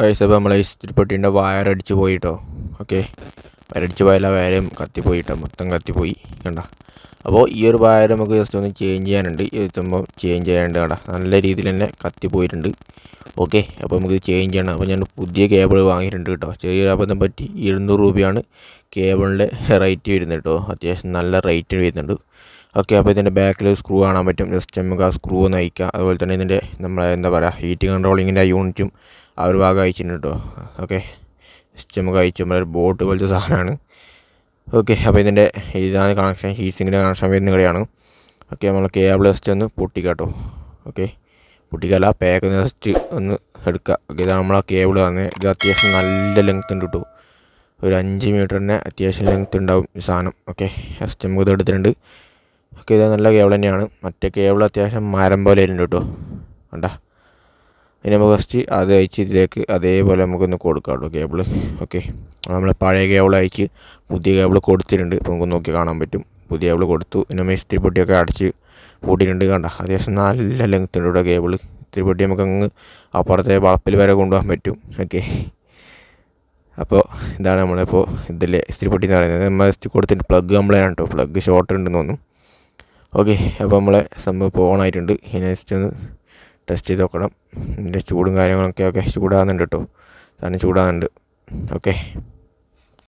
കഴിച്ച അപ്പോൾ നമ്മളെ ഇസ്തിരിപ്പെട്ടിന്റെ വയർ അടിച്ച് പോയിട്ടോ ഓക്കെ വയറടിച്ച് പോയാൽ ആ വയറും കത്തിപ്പോയിട്ടോ മൊത്തം കത്തിപ്പോയി കണ്ട. അപ്പോൾ ഈ ഒരു വയർ നമുക്ക് ജസ്റ്റ് ഒന്ന് ചേഞ്ച് ചെയ്യാനുണ്ട്. എത്തുമ്പോൾ ചേഞ്ച് ചെയ്യാനുണ്ട് കണ്ട. നല്ല രീതിയിൽ തന്നെ കത്തിപ്പോയിട്ടുണ്ട്. ഓക്കെ അപ്പോൾ നമുക്ക് ചേഞ്ച് ചെയ്യണം. അപ്പോൾ ഞാൻ പുതിയ കേബിൾ വാങ്ങിയിട്ടുണ്ട് കേട്ടോ. ചെറിയൊരു അബദ്ധം പറ്റി ഇരുന്നൂറ് രൂപയാണ് കേബിളിന്റെ റേറ്റ് വരുന്നത് കേട്ടോ. അത്യാവശ്യം നല്ല റേറ്റ് വരുന്നുണ്ട്. ഓക്കെ അപ്പോൾ ഇതിന്റെ ബാക്കിൽ സ്ക്രൂ കാണാൻ പറ്റും. ജസ്റ്റ് നമുക്ക് ആ സ്ക്രൂ ഒന്ന് അയക്കുക അതുപോലെ തന്നെ ഇതിന്റെ നമ്മളെ എന്താ പറയുക ഹീറ്റ് കൺട്രോളിങ്ങിന്റെ യൂണിറ്റും ആ ഒരു ഭാഗം അയച്ചിട്ടുണ്ട് കേട്ടോ. ഓക്കെ നമുക്ക് അയച്ചു ഒരു ബോട്ട് പോലത്തെ സാധനമാണ്. ഓക്കെ അപ്പോൾ ഇതിന്റെ ഇതാണ് കണക്ഷൻ ഹീറ്റ് സിങ്കിന്റെ കണക്ഷൻ വരുന്ന കടയാണ്. ഓക്കെ നമ്മൾ കേബിൾ ജസ്റ്റ് ഒന്ന് പൊട്ടിക്കാട്ടോ. ഓക്കെ പൊട്ടിക്കല്ല പാക്ക് ജസ്റ്റ് ഒന്ന് എടുക്കുക ഓക്കെ ഇതാണ് നമ്മളെ കേബിൾ തന്നെ. ഇത് അത്യാവശ്യം നല്ല ലെങ്ത് ഉണ്ട് കിട്ടും ഒരു അഞ്ച് മീറ്റർ തന്നെ അത്യാവശ്യം ലെങ്ത് ഉണ്ടാവും ഈ സാധനം. ഓക്കെ ജസ്റ്റ് നമുക്ക് ഇത് എടുത്തിട്ടുണ്ട്. ഓക്കെ ഇത് നല്ല കേബിൾ തന്നെയാണ്. മറ്റേ കേബിൾ അത്യാവശ്യം മരം പോലെ ഉണ്ട് കേട്ടോ കണ്ടാ? ഇനി നമുക്ക് ഫസ്റ്റ് അത് അയച്ച് ഇതിലേക്ക് അതേപോലെ നമുക്കൊന്ന് കൊടുക്കാം കേട്ടോ കേബിൾ ഓക്കെ നമ്മൾ പഴയ കേബിൾ അയച്ച് പുതിയ കേബിൾ കൊടുത്തിട്ടുണ്ട്. ഇപ്പോൾ നമുക്ക് നോക്കി കാണാൻ പറ്റും. പുതിയ കേബിൾ കൊടുത്തു. പിന്നെ നമ്മൾ ഇസ്തിരി പൊട്ടിയൊക്കെ അടച്ച് പൂട്ടിയിട്ടുണ്ട് കണ്ട. അത്യാവശ്യം നല്ല ലെങ്ത് ഉണ്ട് ഇവിടെ കേബിൾ ഇസ്തിരി പൊട്ടി നമുക്ക് അങ്ങ് അപ്പുറത്തെ വളപ്പിൽ വരെ കൊണ്ടുപോകാൻ പറ്റും. ഓക്കെ അപ്പോൾ ഇതാണ് നമ്മളിപ്പോൾ ഇതിലെ ഇസ്തിരി പൊട്ടി എന്ന് പറയുന്നത്. നമ്മൾ ജസ്റ്റ് കൊടുത്തിട്ട് പ്ലഗ് കംപ്ലൈന്റ് കേട്ടോ. പ്ലഗ് ഷോർട്ട് ഉണ്ടെന്ന് തോന്നും ഓക്കെ അപ്പോൾ നമ്മളെ സംഭവം ഇപ്പോൾ ഓൺ ആയിട്ടുണ്ട്. ഇനി ജസ്റ്റ് ഒന്ന് ടെസ്റ്റ് ചെയ്ത് നോക്കണം. ഇതിന്റെ ചൂടും കാര്യങ്ങളൊക്കെ ഒക്കെ ചൂടാകുന്നുണ്ട് കേട്ടോ. സാധനം ചൂടാകുന്നുണ്ട്. ഓക്കെ.